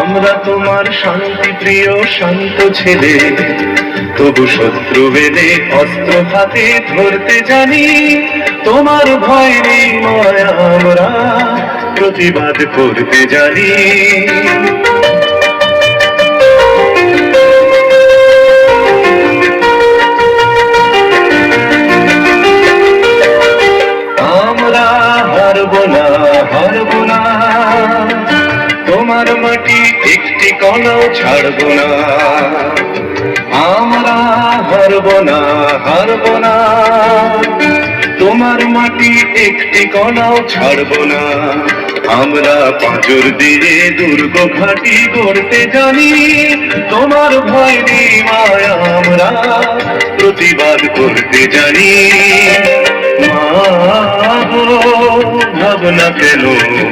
আমরা তোমার শান্তি প্রিয় শান্ত ছেলে। তবু শত্রু বেদে অস্ত্র হাতে ধরতে জানি, তোমার ভয় নেই আমরা প্রতিবাদ করতে জানি। মাটি একটি কণাও ছাড়ব না। আমরা হারব না হারব না। তোমার মাটি একটি কণাও ছাড়ব না। আমরা পাঁচর দিয়ে দুর্গ ঘাটি করতে জানি। তোমার ভয় মায়া, আমরা প্রতিবাদ করতে জানি। মা ভাবনা আমরা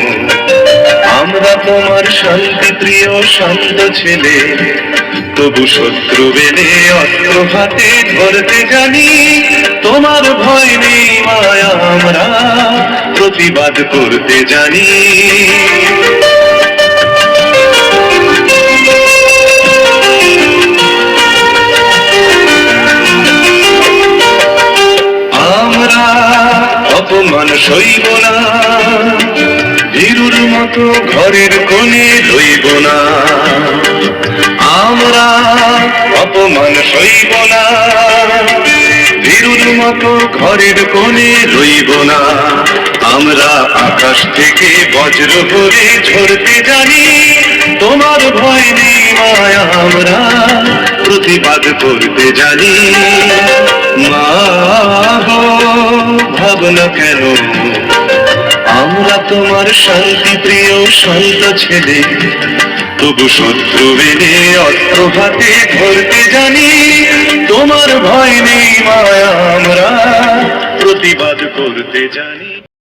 তোমার শান্তি প্রিয় শান্ত ছেলে। তবু শত্রু বেলে অস্ত্র হাতে ধরতে জানি তোমার ভয় নেই মায়া আমরা। প্রতিবাদ করতে জানি। আমরা অপমান সইব না। মতো ঘরের কোণে রইব না। আমরা অপমান সইব না। ভীরুর মতো ঘরের কোণে রইব না। আমরা আকাশ থেকে বজ্র করে ঝরতে জানি। তোমার ভয় নেই মায়া, আমরা প্রতিবাদ করতে জানি। মা ভাবনা কেন শান্তি প্রিয় শান্ত ছেলে, তবু শত্রু বেলে অস্ত্র হাতে ধরতে জানি, তোমার ভয় নেই মায়া, আমরা প্রতিবাদ করতে জানি।